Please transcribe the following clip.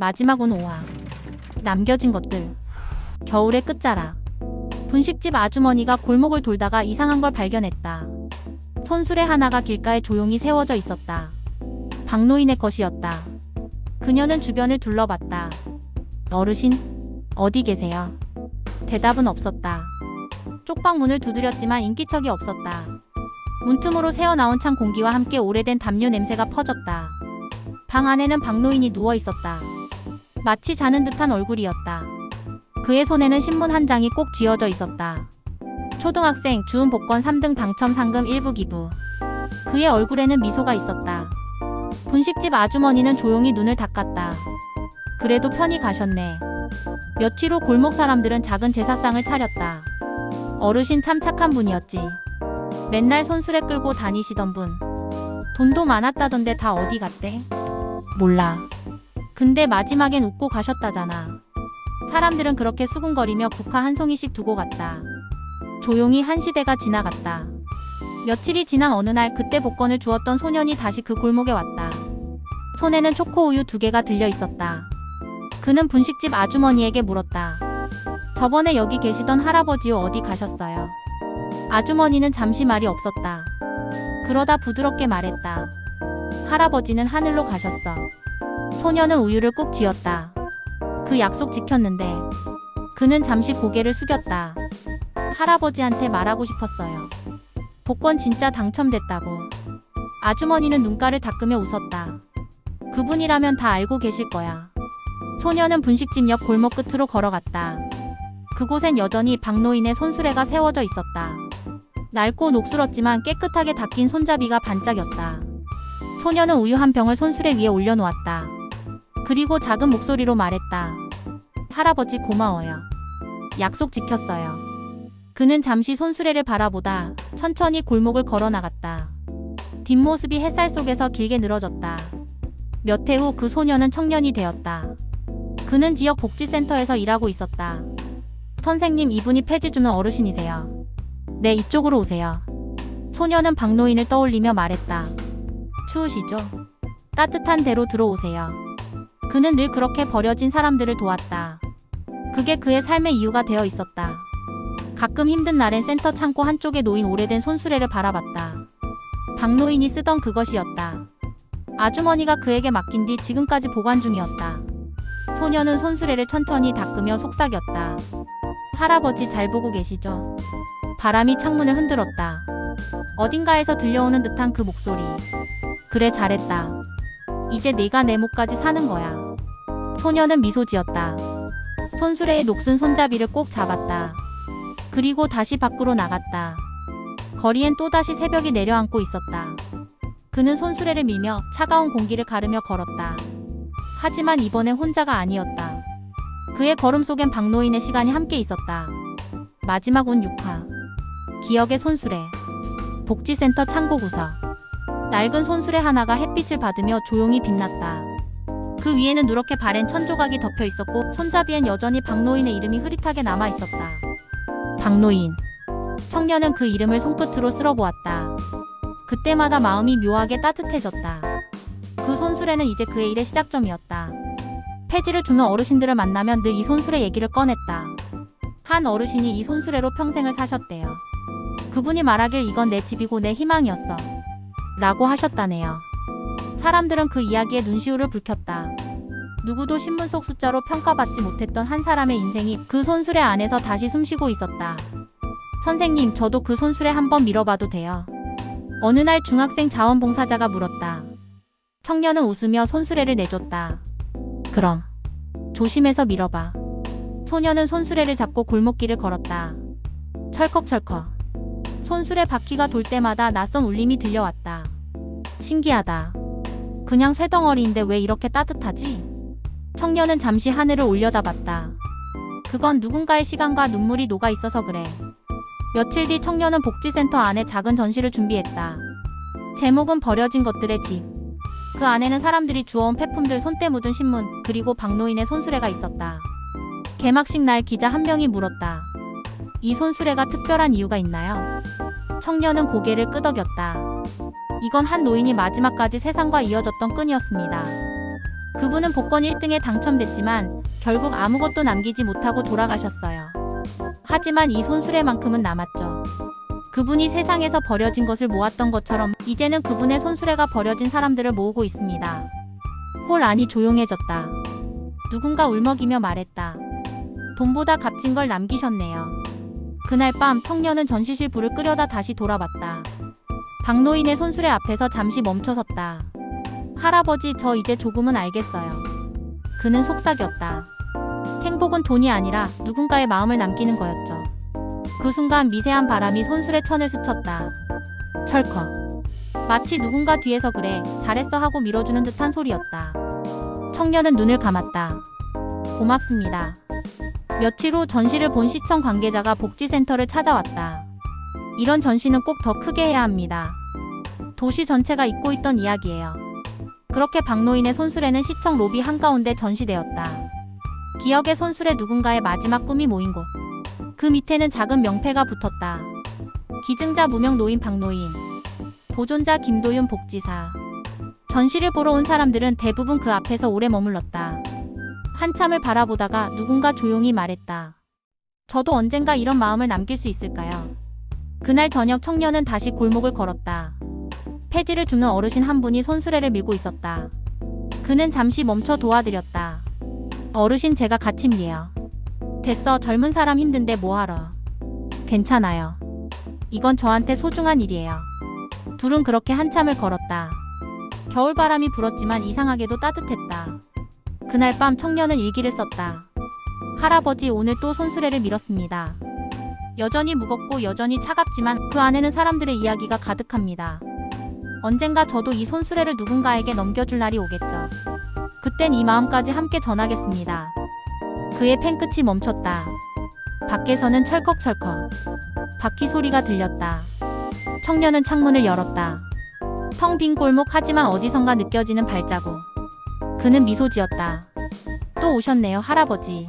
마지막 운 5화. 남겨진 것들. 겨울의 끝자락. 분식집 아주머니가 골목을 돌다가 이상한 걸 발견했다. 손수레 하나가 길가에 조용히 세워져 있었다. 박노인의 것이었다. 그녀는 주변을 둘러봤다. 어르신, 어디 계세요? 대답은 없었다. 쪽방 문을 두드렸지만 인기척이 없었다. 문틈으로 새어나온 찬 공기와 함께 오래된 담요 냄새가 퍼졌다. 방 안에는 박노인이 누워 있었다. 마치 자는 듯한 얼굴이었다. 그의 손에는 신문 한 장이 꼭 쥐어져 있었다. 초등학생 주은 복권 3등 당첨 상금 일부 기부. 그의 얼굴에는 미소가 있었다. 분식집 아주머니는 조용히 눈을 닦았다. 그래도 편히 가셨네. 며칠 후 골목 사람들은 작은 제사상을 차렸다. 어르신 참 착한 분이었지. 맨날 손수레 끌고 다니시던 분. 돈도 많았다던데 다 어디 갔대? 몰라. 근데 마지막엔 웃고 가셨다잖아. 사람들은 그렇게 수군거리며 국화 한 송이씩 두고 갔다. 조용히 한 시대가 지나갔다. 며칠이 지난 어느 날 그때 복권을 주었던 소년이 다시 그 골목에 왔다. 손에는 초코우유 두 개가 들려 있었다. 그는 분식집 아주머니에게 물었다. 저번에 여기 계시던 할아버지요 어디 가셨어요? 아주머니는 잠시 말이 없었다. 그러다 부드럽게 말했다. 할아버지는 하늘로 가셨어. 소녀는 우유를 꾹 쥐었다. 그 약속 지켰는데. 그는 잠시 고개를 숙였다. 할아버지한테 말하고 싶었어요. 복권 진짜 당첨됐다고. 아주머니는 눈가를 닦으며 웃었다. 그분이라면 다 알고 계실 거야. 소녀는 분식집 옆 골목 끝으로 걸어갔다. 그곳엔 여전히 박노인의 손수레가 세워져 있었다. 낡고 녹슬었지만 깨끗하게 닦인 손잡이가 반짝였다. 소녀는 우유 한 병을 손수레 위에 올려놓았다. 그리고 작은 목소리로 말했다. 할아버지 고마워요. 약속 지켰어요. 그는 잠시 손수레를 바라보다 천천히 골목을 걸어 나갔다. 뒷모습이 햇살 속에서 길게 늘어졌다. 몇 해 후 그 소녀는 청년이 되었다. 그는 지역 복지센터에서 일하고 있었다. 선생님 이분이 폐지 주는 어르신이세요. 네, 이쪽으로 오세요. 소녀는 박노인을 떠올리며 말했다. 추우시죠? 따뜻한 데로 들어오세요. 그는 늘 그렇게 버려진 사람들을 도왔다. 그게 그의 삶의 이유가 되어 있었다. 가끔 힘든 날엔 센터 창고 한쪽에 놓인 오래된 손수레를 바라봤다. 박노인이 쓰던 그것이었다. 아주머니가 그에게 맡긴 뒤 지금까지 보관 중이었다. 소녀는 손수레를 천천히 닦으며 속삭였다. 할아버지 잘 보고 계시죠? 바람이 창문을 흔들었다. 어딘가에서 들려오는 듯한 그 목소리. 그래 잘했다. 이제 네가 내 목까지 사는 거야. 소녀는 미소 지었다. 손수레의 녹슨 손잡이를 꼭 잡았다. 그리고 다시 밖으로 나갔다. 거리엔 또다시 새벽이 내려앉고 있었다. 그는 손수레를 밀며 차가운 공기를 가르며 걸었다. 하지만 이번엔 혼자가 아니었다. 그의 걸음 속엔 박노인의 시간이 함께 있었다. 마지막 운 6화. 기억의 손수레. 복지센터 창고 구석. 낡은 손수레 하나가 햇빛을 받으며 조용히 빛났다. 그 위에는 누렇게 바랜 천조각이 덮여 있었고 손잡이엔 여전히 박노인의 이름이 흐릿하게 남아 있었다. 박노인. 청년은 그 이름을 손끝으로 쓸어보았다. 그때마다 마음이 묘하게 따뜻해졌다. 그 손수레는 이제 그의 일의 시작점이었다. 폐지를 주는 어르신들을 만나면 늘 이 손수레 얘기를 꺼냈다. 한 어르신이 이 손수레로 평생을 사셨대요. 그분이 말하길 이건 내 집이고 내 희망이었어. 라고 하셨다네요. 사람들은 그 이야기에 눈시울을 붉혔다. 누구도 신문 속 숫자로 평가받지 못했던 한 사람의 인생이 그 손수레 안에서 다시 숨쉬고 있었다. 선생님, 저도 그 손수레 한번 밀어봐도 돼요. 어느 날 중학생 자원봉사자가 물었다. 청년은 웃으며 손수레를 내줬다. 그럼 조심해서 밀어봐. 소녀는 손수레를 잡고 골목길을 걸었다. 철컥철컥. 손수레 바퀴가 돌 때마다 낯선 울림이 들려왔다. 신기하다. 그냥 쇠덩어리인데 왜 이렇게 따뜻하지? 청년은 잠시 하늘을 올려다봤다. 그건 누군가의 시간과 눈물이 녹아 있어서 그래. 며칠 뒤 청년은 복지센터 안에 작은 전시를 준비했다. 제목은 버려진 것들의 집. 그 안에는 사람들이 주워온 폐품들 손때 묻은 신문, 그리고 박노인의 손수레가 있었다. 개막식 날 기자 한 명이 물었다. 이 손수레가 특별한 이유가 있나요? 청년은 고개를 끄덕였다. 이건 한 노인이 마지막까지 세상과 이어졌던 끈이었습니다. 그분은 복권 1등에 당첨됐지만 결국 아무것도 남기지 못하고 돌아가셨어요. 하지만 이 손수레만큼은 남았죠. 그분이 세상에서 버려진 것을 모았던 것처럼 이제는 그분의 손수레가 버려진 사람들을 모으고 있습니다. 홀 안이 조용해졌다. 누군가 울먹이며 말했다. 돈보다 값진 걸 남기셨네요. 그날 밤 청년은 전시실 불을 끄려다 다시 돌아봤다. 박노인의 손수레 앞에서 잠시 멈춰섰다. 할아버지, 저 이제 조금은 알겠어요. 그는 속삭였다. 행복은 돈이 아니라 누군가의 마음을 남기는 거였죠. 그 순간 미세한 바람이 손수레 천을 스쳤다. 철컥. 마치 누군가 뒤에서 그래, 잘했어 하고 밀어주는 듯한 소리였다. 청년은 눈을 감았다. 고맙습니다. 며칠 후 전시를 본 시청 관계자가 복지센터를 찾아왔다. 이런 전시는 꼭 더 크게 해야 합니다. 도시 전체가 잊고 있던 이야기예요. 그렇게 박노인의 손수레는 시청 로비 한가운데 전시되었다. 기억의 손수레 누군가의 마지막 꿈이 모인 곳. 그 밑에는 작은 명패가 붙었다. 기증자 무명 노인 박노인. 보존자 김도윤 복지사. 전시를 보러 온 사람들은 대부분 그 앞에서 오래 머물렀다. 한참을 바라보다가 누군가 조용히 말했다. 저도 언젠가 이런 마음을 남길 수 있을까요? 그날 저녁 청년은 다시 골목을 걸었다. 폐지를 줍는 어르신 한 분이 손수레를 밀고 있었다. 그는 잠시 멈춰 도와드렸다. 어르신 제가 밀게요. 됐어 젊은 사람 힘든데 뭐하러. 괜찮아요. 이건 저한테 소중한 일이에요. 둘은 그렇게 한참을 걸었다. 겨울바람이 불었지만 이상하게도 따뜻했다. 그날 밤 청년은 일기를 썼다. 할아버지 오늘 또 손수레를 밀었습니다. 여전히 무겁고 여전히 차갑지만 그 안에는 사람들의 이야기가 가득합니다. 언젠가 저도 이 손수레를 누군가에게 넘겨줄 날이 오겠죠. 그땐 이 마음까지 함께 전하겠습니다. 그의 펜끝이 멈췄다. 밖에서는 철컥철컥. 바퀴 소리가 들렸다. 청년은 창문을 열었다. 텅 빈 골목 하지만 어디선가 느껴지는 발자국. 그는 미소 지었다. 또 오셨네요, 할아버지.